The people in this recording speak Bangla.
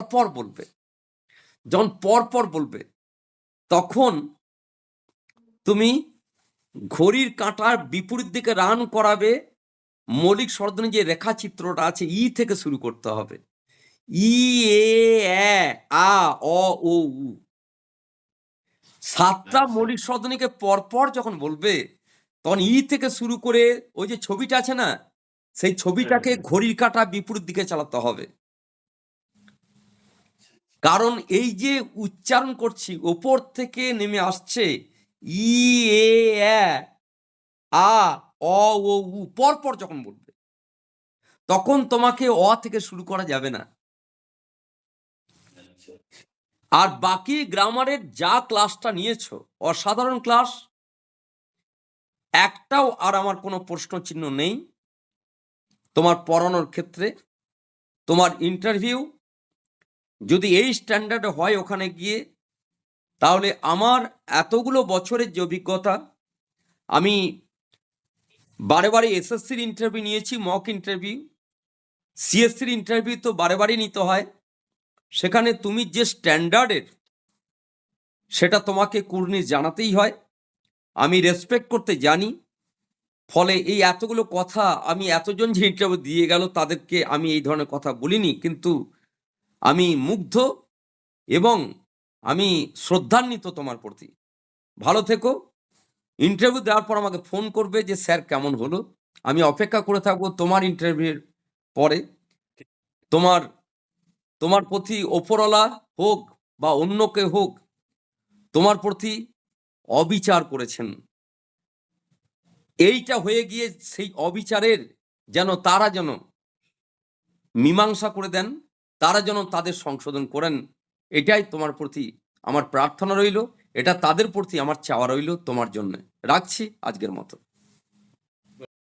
পর বলবে। যখন পর পর বলবে তখন তুমি ঘড়ির কাঁটার বিপরীত দিকে রান করাবে। মৌলিক স্বরধ্বনি যে রেখাচিত্রটা আছে ই থেকে শুরু করতে হবে। ই এ আ অ ও উ সাতটা। মৌলিক স্বরধ্বনিকে পরপর যখন বলবে তখন ই থেকে শুরু করে ওই যে ছবিটা আছে না সেই ছবিটাকে ঘড়ির কাঁটা বিপরীত দিকে চালাতে হবে। কারণ এই যে উচ্চারণ করছি, ওপর থেকে নেমে আসছে ই, এ আ, অ, ও, উ, পরপর যখন বলবে, তখন তোমাকে অ থেকে শুরু করা যাবে না। আর বাকি গ্রামারের যা ক্লাসটা নিয়েছো, অসাধারণ ক্লাস, একটাও আর আমার কোনো প্রশ্ন চিহ্ন নেই তোমার পড়ানোর ক্ষেত্রে, তোমার ইন্টারভিউ যদি এই স্ট্যান্ডার্ড হয় ওখানে গিয়ে, তাহলে আমার এতগুলো বছরের যে অভিজ্ঞতা, আমি বারে বারে এসএসসির ইন্টারভিউ নিয়েছি মক ইন্টারভিউ সিএসসির ইন্টারভিউ তো বারে বারে নিতে হয়। সেখানে তুমি যে স্ট্যান্ডার্ডের সেটা তোমাকে কুর্নিশ জানাতেই হয়। আমি রেসপেক্ট করতে জানি, ফলে এই এতগুলো কথা আমি এতজন যে ইন্টারভিউ দিয়ে গেল, তাদেরকে আমি এই ধরনের কথা বলিনি। কিন্তু আমি মুগ্ধ এবং আমি শ্রদ্ধান্বিত তোমার প্রতি। ভালো থেকো। ইন্টারভিউ দেওয়ার পর আমাকে ফোন করবে যে, স্যার, কেমন হলো? আমি অপেক্ষা করে থাকব তোমার ইন্টারভিউর পরে। তোমার তোমার প্রতি ওপরওয়ালা হোক বা অন্য কে হোক, তোমার প্রতি অবিচার করেছেন। এইটা হয়ে গিয়ে সেই অবিচারের যেন তারা যেন মীমাংসা করে দেন। তারা যেন তাদের সংশোধন করেন, এটাই তোমার প্রতি আমার প্রার্থনা রইল, এটা তাদের প্রতি আমার চাওয়া রইল তোমার জন্য। রাখছি আজকের মতো।